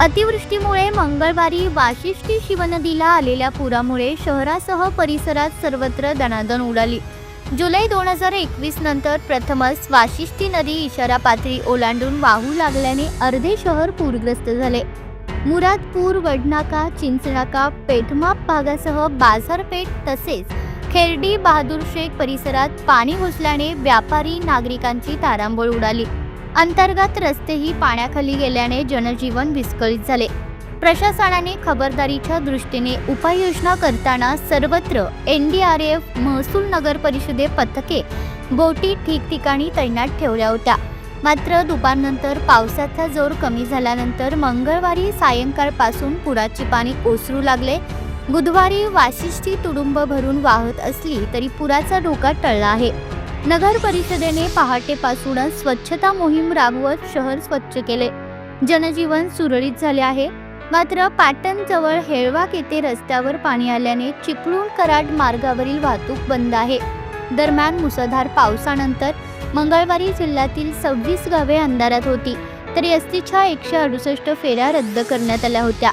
अतिवृष्टीमुळे मंगळवारी वाशिष्ठी शिवनदीला आलेल्या पुरामुळे शहरासह परिसरात सर्वत्र दणादण उडाली. जुलै दोन हजार एकवीस नंतर प्रथमच वाशिष्ठी नदी इशारा पातळी ओलांडून वाहू लागल्याने अर्धे शहर पूरग्रस्त झाले. मुरादपूर वडनाका चिंचनाका पेठमाप भागासह बाजारपेठ तसेच खेरडी बहादूर शेख परिसरात पाणी घुसल्याने व्यापारी नागरिकांची तारांबळ उडाली. अंतर्गत रस्तेही पाण्याखाली गेल्याने जनजीवन विस्कळीत झाले. प्रशासनाने खबरदारीच्या दृष्टीने उपाययोजना करताना सर्वत्र एन डी आर एफ महसूल नगर परिषदे पथके बोटी ठिकठिकाणी तैनात ठेवल्या होत्या. मात्र दुपारनंतर पावसाचा जोर कमी झाल्यानंतर मंगळवारी सायंकाळपासून पुराची पाणी ओसरू लागले. बुधवारी वाशिष्ठी तुडुंब भरून वाहत असली तरी पुराचा धोका टळला आहे. नगर परिषदेने पहाटेपासूनच स्वच्छता मोहीम राबवत शहर स्वच्छ केले. जनजीवन सुरळीत झाले आहे. मात्र पाटणजवळ हेळवाक येथे रस्त्यावर पाणी आल्याने चिपळूण कराड मार्गावरील वाहतूक बंद आहे. दरम्यान मुसळधार पावसानंतर मंगळवारी जिल्ह्यातील सव्वीस गावे अंधारात होती. तर एसटीच्या एकशे अडुसष्ट फेऱ्या रद्द करण्यात आल्या होत्या.